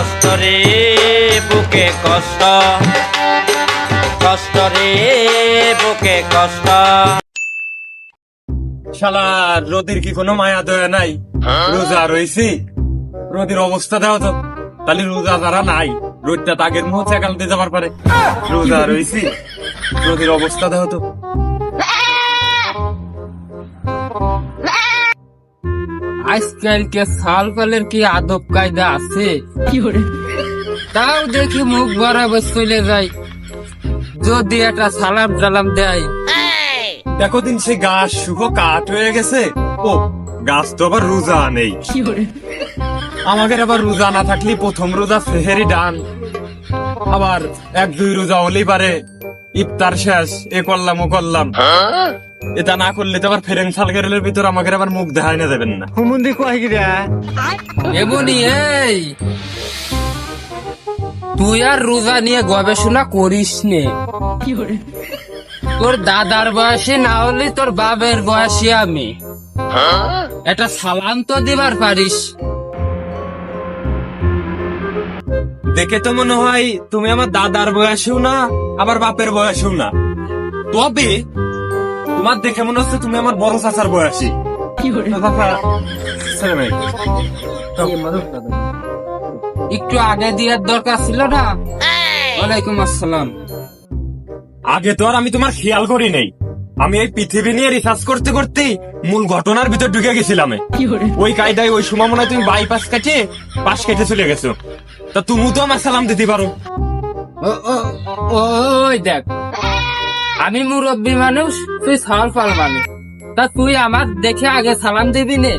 কষ্ট রে বুকে কষ্ট। কষ্ট রে বুকে কষ্ট। শালা রোদের কি কোনো মায়া দয়া নাই? রোজা রয়েছি রোদের অবস্থা দাও তো। তাহলে রোজা যারা নাই রোদটা তাগের মুহূর্তে কালতে যাবার পারে। রোজা রয়েছি রোদের অবস্থা দাও তো। আজকালকে সাল পালের কি আদব কায়দা আছে? তাও দেখি মুখ বরাবর চলে যায়। যদি একটা সালাম টালাম দেয়। দেখো দিন সে গাছ শুভ কাঠ হয়ে গেছে। ও গাছ তো আবার রোজা নেই। আমাদের আবার রোজা না থাকলে প্রথম রোজা সেহেরি ডান আবার এক দুই রোজা হলেই পারে। ইফতার শেষ এ করলাম ও করলাম। এটা না করলে তো আবার ফেরেন সালগেরের ভিতর আমাকে আবার মুখ দেখায় না দেবেন না। হুমুন্দি কয় গিরা এই তুই আর রোজা নিয়ে গবেষণা করিস নে। তোর দাদার বয়সে না হলে তোর বাবের বয়সী আমি। এটা সালাম তো দিবার পারিস। দেখে তো মনে হয় তুমি আমার দাদার বয়সেও না আবার বাপের বয়সেও না। তবে তোমার দেখে মনে হচ্ছে তুমি আমার বড় চাচার বয়সী। একটু আগে দেওয়ার দরকার ছিল না? ওয়ালাইকুম আসসালাম। আগে তো আর আমি তোমার খেয়াল করি নেই। আমি এই পৃথিবী নিয়ে রিসার্চ করতে করতে মূল ঘটনার ভিতর ঢুকে গেছিলাম। ওই কায়দায় ওই সময় মনে তুমি বাইপাস কেটে পাশ কেটে চলে গেছো। তা তুমি তো আমার সালাম দিতে পারো। ও- ও- ওই দেখ। আমি মুরব্বী মানুষ তুই সাল ফাল মানুষ। তা তুই আমার দেখে আগে সালাম দিবি নে।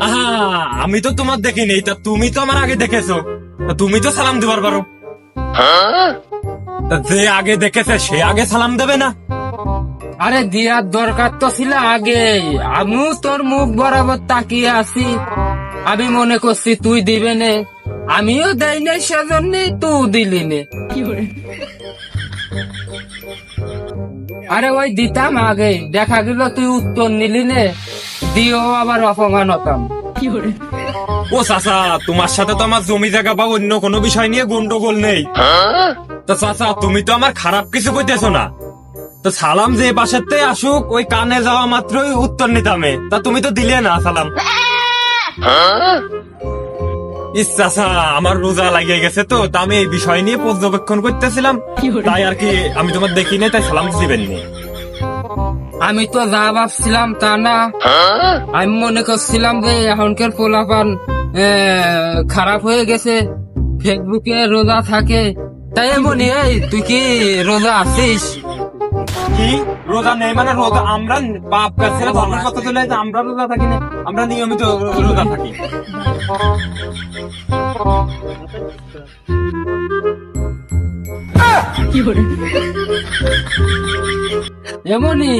আহা আমি তো তোমার দেখি নেই তা তুমি তো আমার আগে দেখেছ। তুমি তো সালাম দিবার পারো। তা যে আগে দেখেছে সে আগে সালাম দেবে না। আরে দিয়ার দরকার তো ছিল আগে। আমিও তোর মুখ বরাবর তাকিয়ে আছি। আমি মনে করছি তুই দিবে নে। আমিও দেই নাই সেজন্য তুই দিলি নে। আরে ওই দিতাম আগে। দেখা গেল তুই উত্তর নিলি নে। দিও আবার অপমান হতাম। ও চাচা তোমার সাথে তো আমার জমি জায়গা বা অন্য কোনো বিষয় নিয়ে গন্ডগোল নেই। তো চাচা তুমি তো আমার খারাপ কিছু কইতেছো না। তো সালাম যে পাশেতে আসুক, ওই কানে যাওয়া মাত্রই উত্তর নিতামে। তা তুমি তো দিলে না সালাম। আমার রোজা লাগিয়ে গেছে তো, তা আমি এই বিষয় নিয়ে পর্যবেক্ষণ করতেছিলাম। তাই আর কি আমি তোমার তাই সালাম দিবেন নি। আমি তো যা ভাবছিলাম তা না। আমি মনে করছিলাম যে এখনকার পোলাপান খারাপ হয়ে গেছে। ফেসবুকে রোজা থাকে। তাই মনে তুই কি রোজা আছিস? কি? রোজা নেই মানে রোজা আমরা বাপ কাছে ধর্মের কথা চলে যায়, আমরা রোজা থাকি না আমরা নিয়মিত রোজা থাকি। এমনি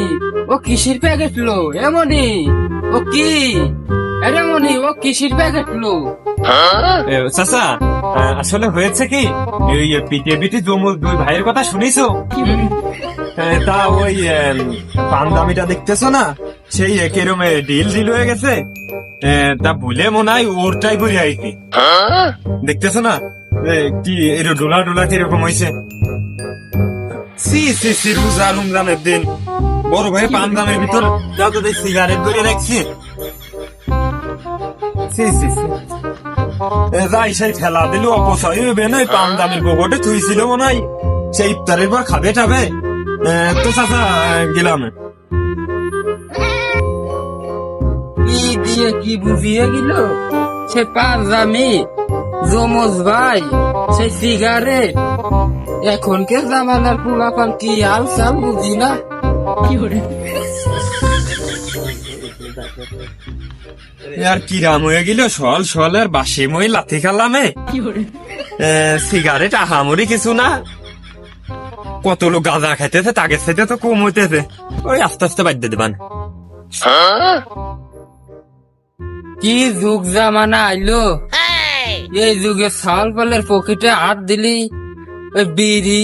ও কিসির প্যাকেট লো? এমনি ও কি? আরে ও কিসির প্যাকেট লো? এ, চাচা আসলে হয়েছে কি? এই পিটে পিটে জমুর দুই ভাইয়ের কথা শুনিছো? তা ওই পান্দামিটা দেখতেছো না? সেই একেরম ডিল ডিল হয়ে গেছে। তা ভুলে মনে হয় ওরটাই বলে আইছি দেখতেছো না? কি এর ডোলা ডোলা কীরকম হয়েছে সি সি সি, রোজা রমজানের দিন। বড় ভাই পান্দামের ভিতর যাও তো সিগারেট ধরে রাখছি। সি সি সি। যাই, সেই ঠেলা দিল, অপচয় হবে না পান দামের গোবরটা থুইছিল মনে হয়। সেই ইফতারের পর খাবে টাবে তো চাচা গেলাম কি দিয়ে কি বুঝিয়ে গেল সে পাঁচজামি জমজ ভাই সে সিগারেট এখনকার জামানার পোলাপান কি আল সাল বুঝি না? আর কিরাম হয়ে গেল? সল সল আর বাসি মই লাথি খালামে। এ, সিগারেট আহামরি কিছু না। কত লোক গাঁজা খাইতেছে তাকে সাথে তো কম হইতেছে। ওই আস্তে আস্তে বাদ দিয়ে দেবান। কি যুগ জামানা আইলো? এই যুগে সাল পালের পকেটে হাত দিলি ওই বিড়ি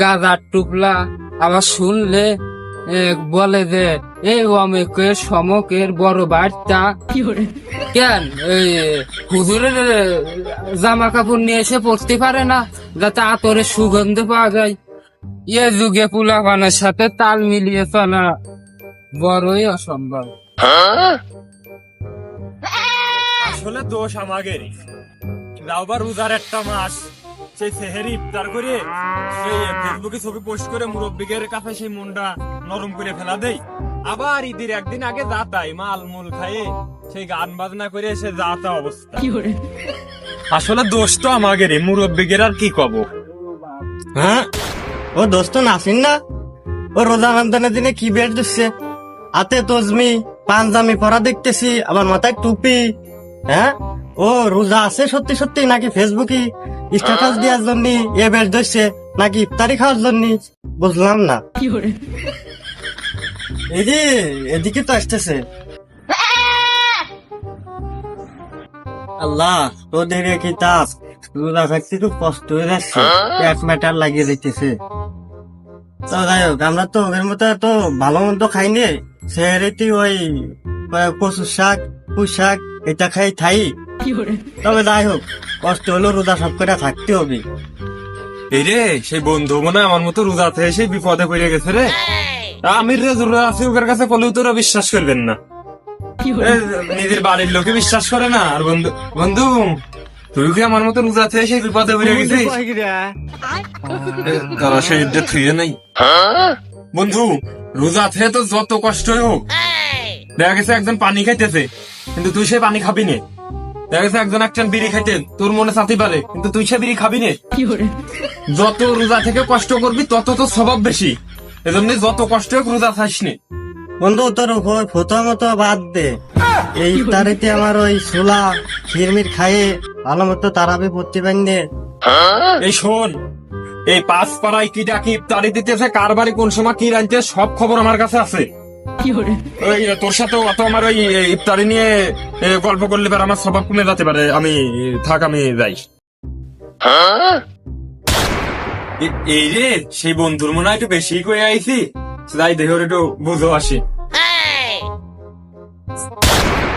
গাঁজার টুকলা আবার শুনলে এ, বলে যে এই অমেকের সমকের বড় বার্তা কেন? এই হুজুরের জামা কাপড় নিয়ে এসে পড়তে পারে না যাতে আতরের সুগন্ধ পাওয়া যায়। এ যুগে পুলাপানের সাথে তাল মিলিয়ে চলা বড়ই অসম্ভব। আসলে দোষ আমাদেরই রাউবার রোজার একটা মাস সেই সেহেরি ইফতার করে সেই ফেসবুকে ছবি পোস্ট করে মুরব্বিকের কাছে সেই মনটা নরম করে ফেলা দেই আবার ঈদের একদিন আগে যা তাই মাল মূল খাইয়ে সেই গান বাজনা করে সে যা তা অবস্থা। আসলে দোষ তো আমাদেরই মুরব্বিকের আর কি কব? হ্যাঁ? ও দোস্ত নাসিন না? ও রোজা রমজানের দিনে কি বের দিচ্ছে? হাতে তজমি পাঞ্জামি পরা দেখতেছি আবার মাথায় টুপি হ্যাঁ? ও রোজা আছে সত্যি সত্যি নাকি ফেসবুকে স্ট্যাটাস দেওয়ার জন্য এ বের দিচ্ছে নাকি ইফতারি খাওয়ার জন্য? বুঝলাম না। এদি এদিকে তো আসতেছে। আল্লাহ তোদের এ কিতাব রোজা থাকতে খুব কষ্ট হয়ে যাচ্ছে। এক ম্যাটার লাগিয়ে দিতেছে। তো যাই হোক আমরা তো ওদের মতো তো ভালো মন্দ খাইনি সেহেরিতে ওই কচু শাক পুঁই শাক এটা খাই থাই। তবে যাই হোক কষ্ট হলো রোজা সব করে থাকতে হবে। এই রে সেই বন্ধু মনে হয় আমার মতো রোজা থেকে সেই বিপদে পড়ে গেছে রে। আমি রে আছি ওর কাছে বলেও তোরা বিশ্বাস করবেন না। নিজের বাড়ির লোকে বিশ্বাস করে না। আর বন্ধু বন্ধু তুই কি আমার মতো রোজা থেকে সেই বিপদে পড়ে গেছিস? তারা সেই থুয়ে নাই। বন্ধু রোজা থেকে তো যত কষ্ট হোক দেখা গেছে একজন পানি খাইতেছে কিন্তু তুই সে পানি খাবি নে। দেখা গেছে একজন একজন বিড়ি খাইতে তোর মনে চাতে পারে কিন্তু তুই সে বিড়ি খাবি নে। যত রোজা থেকে কষ্ট করবি তত তো স্বভাব বেশি। এজন্য যত কষ্ট হোক রোজা খাস নে। বন্ধু তোর ওই ফটো মতো বাদ দে। এই তারিতে আমার ওই ছোলা খিরমির খাইয়ে ভালো মতো তারাবি পড়তে এই শোন এই পাঁচ পাড়ায় কি ডাকি ইফতারি দিতেছে কার বাড়ি কোন সময় কি রাঁধতে সব খবর আমার কাছে আছে। ওই তোর সাথে অত আমার ওই ইফতারি নিয়ে গল্প করলে পারে আমার স্বভাব কমে যেতে পারে। আমি থাক আমি যাই। এই রে সেই বন্ধুর মনে হয় একটু বেশি করে আইছি। যাই দেখে ওর একটু বুঝো আসি।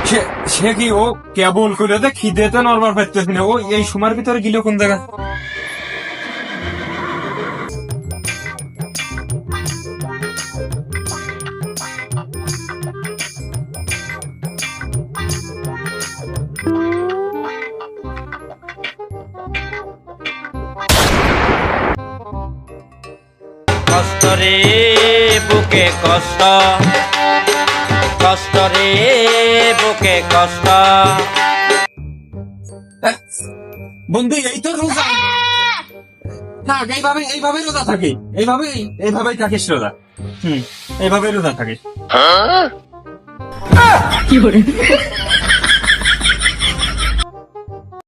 সে- কি ও কেবল করে দে? খিদেতে নরবার পাইতেছি না। ও এই সময়ের ভিতরে গিল কোন জায়গা কষ্ট রে, বুকে কষ্ট। কষ্ট রে বুকে কষ্ট। বন্ধু এই তো রোজা। থাক এইভাবে এইভাবে রোজা থাকে। এইভাবে এইভাবেই থাকিস রোজা। হুম এইভাবে রোজা থাকিস